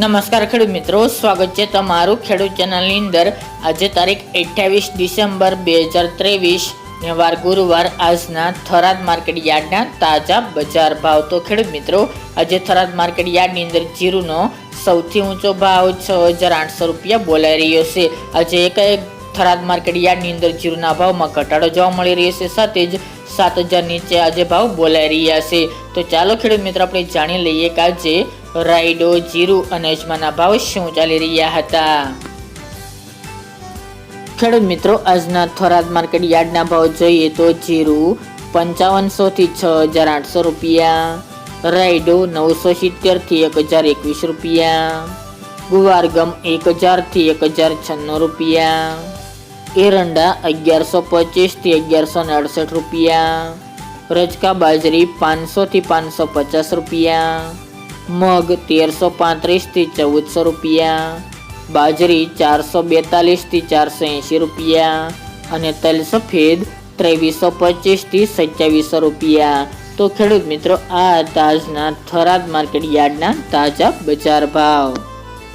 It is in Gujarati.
નમસ્કાર ખેડૂત મિત્રો, સ્વાગત છે તમારું ખેડૂત ચેનલની અંદર. આજે તારીખ અઠ્યાવીસ ડિસેમ્બર બે હજાર ત્રેવીસ. વાર ગુરુવાર, આજના થરાદ માર્કેટ યાર્ડના તાજા બજાર ભાવ. તો ખેડૂત મિત્રો, આજે થરાદ માર્કેટ યાર્ડની અંદર જીરુનો સૌથી ઊંચો ભાવ છ હજાર આઠસો રૂપિયા બોલાઈ રહ્યો છે. આજે એક થરાદ માર્કેટ યાર્ડની અંદર જીરુના ભાવમાં ઘટાડો જોવા મળી રહ્યો છે. સાથે જ સાત હજાર નીચે આજે ભાવ બોલાઈ રહ્યા છે. તો ચાલો ખેડૂત મિત્રો, આપણે જાણી લઈએ કે આજે રાયડો, જીરું અને અજમાના ભાવ શું ચાલી રહ્યા હતા? ખેડૂત મિત્રો, આજના થરાદ માર્કેટ યાર્ડના ભાવ જોઈએ તો જીરું પંચાવનસો થી છ હજાર આઠસો રૂપિયા, રાયડો નવસો સિત્તેરથી એક હજાર એકવીસ રૂપિયા, ગુવારગમ એક હજારથી એક હજાર છન્નું રૂપિયા, એરંડા અગિયારસો પચીસથી અગિયારસો ને અડસઠ રૂપિયા, રજકા બાજરી પાંચસો થી પાંચસો પચાસ રૂપિયા મગ તેરસો પાંત્રીસથી ચૌદસો રૂપિયા, બાજરી ચારસો બેતાલીસથી ચારસો એંશી રૂપિયા અને તલ સફેદ ત્રેવીસો પચીસથી સત્યાવીસો રૂપિયા. તો ખેડૂત મિત્રો, આ તાજના થરાદ માર્કેટ યાર્ડના તાજા બજાર ભાવ.